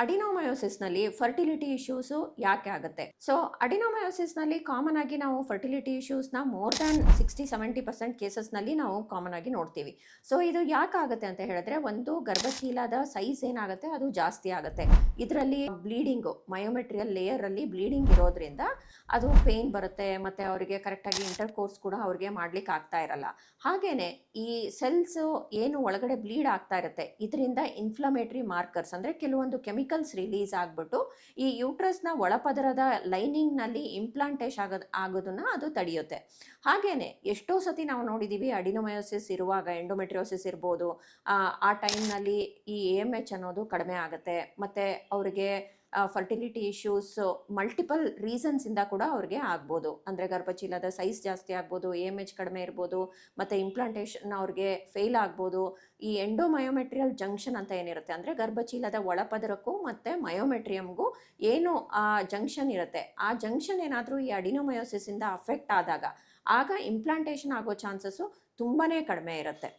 ಅಡಿನೋಮಯೋಸಿಸ್ನಲ್ಲಿ fertility issues ಯಾಕೆ ಆಗುತ್ತೆ? So ಅಡಿನೋಮಯೋಸಿಸ್ನಲ್ಲಿ common ಆಗಿ ನಾವು fertility ಇಶ್ಯೂಸ್ನ more than sixty seventy percent ಕೇಸಸ್ನಲ್ಲಿ ನಾವು ಕಾಮನ್ ಆಗಿ ನೋಡ್ತೀವಿ. ಸೊ ಇದು ಯಾಕೆ ಆಗುತ್ತೆ ಅಂತ ಹೇಳಿದ್ರೆ, ಒಂದು ಗರ್ಭಶೀಲದ ಸೈಜ್ ಏನಾಗುತ್ತೆ, ಅದು ಜಾಸ್ತಿ ಆಗುತ್ತೆ. ಇದರಲ್ಲಿ ಬ್ಲೀಡಿಂಗು ಮಯೋಮೆಟ್ರಿಯಲ್ ಲೇಯರ್ ಅಲ್ಲಿ ಬ್ಲೀಡಿಂಗ್ ಇರೋದ್ರಿಂದ ಅದು ಪೇನ್ ಬರುತ್ತೆ, ಮತ್ತೆ ಅವರಿಗೆ ಕರೆಕ್ಟಾಗಿ ಇಂಟರ್ ಕೋರ್ಸ್ ಕೂಡ ಅವ್ರಿಗೆ ಮಾಡ್ಲಿಕ್ಕೆ ಆಗ್ತಾ ಇರಲ್ಲ. ಹಾಗೇನೆ ಈ ಸೆಲ್ಸ್ ಏನು ಒಳಗಡೆ ಬ್ಲೀಡ್ ಆಗ್ತಾ ಇರುತ್ತೆ, ಇದರಿಂದ ಇನ್ಫ್ಲಮೇಟರಿ ಮಾರ್ಕರ್ಸ್ ಅಂದ್ರೆ ಕೆಲವೊಂದು ಕೆಮಿಕಲ್ಸ್ ರಿಲೀಸ್ ಆಗಿಬಿಟ್ಟು ಈ ಯೂಟ್ರಸ್ನ ಒಳಪದರದ ಲೈನಿಂಗ್ನಲ್ಲಿ ಇಂಪ್ಲಾಂಟೇಶ್ ಆಗೋದು ಆಗೋದನ್ನ ಅದು ತಡೆಯುತ್ತೆ. ಹಾಗೇನೆ ಎಷ್ಟೋ ಸತಿ ನಾವು ನೋಡಿದೀವಿ ಅಡಿನೋಮಯೋಸಿಸ್ ಇರುವಾಗ ಎಂಡೋಮೆಟ್ರಿಯೋಸಿಸ್ ಇರ್ಬೋದು ಆ, ಆ ಟೈಮ್ನಲ್ಲಿ ಈ ಎ ಎಂ ಎಚ್ ಅನ್ನೋದು ಕಡಿಮೆ ಆಗುತ್ತೆ. ಮತ್ತೆ ಅವರಿಗೆ ಫರ್ಟಿಲಿಟಿ ಇಶ್ಯೂಸ್ ಮಲ್ಟಿಪಲ್ ರೀಸನ್ಸ್ ಇಂದ ಕೂಡ ಅವ್ರಿಗೆ ಆಗ್ಬೋದು. ಅಂದರೆ ಗರ್ಭಚೀಲದ ಸೈಜ್ ಜಾಸ್ತಿ ಆಗ್ಬೋದು ಎಂ ಎಚ್ ಕಡಿಮೆ ಇರ್ಬೋದು, ಮತ್ತು ಇಂಪ್ಲಾಂಟೇಷನ್ ಅವ್ರಿಗೆ ಫೇಲ್ ಆಗ್ಬೋದು. ಈ ಎಂಡೋಮಯೋಮೆಟ್ರಿಯಲ್ ಜಂಕ್ಷನ್ ಅಂತ ಏನಿರುತ್ತೆ ಅಂದರೆ ಗರ್ಭಚೀಲದ ಒಳಪದರಕ್ಕೂ ಮತ್ತು ಮಯೋಮೆಟ್ರಿಯಮ್ಗೂ ಏನು ಆ ಜಂಕ್ಷನ್ ಇರುತ್ತೆ. ಆ ಜಂಕ್ಷನ್ ಏನಾದರೂ ಈ ಅಡಿನೋಮಯೋಸಿಸ್ ಇಂದ ಅಫೆಕ್ಟ್ ಆದಾಗ, ಆಗ ಇಂಪ್ಲಾಂಟೇಷನ್ ಆಗೋ ಚಾನ್ಸಸ್ಸು ತುಂಬಾ ಕಡಿಮೆ ಇರುತ್ತೆ.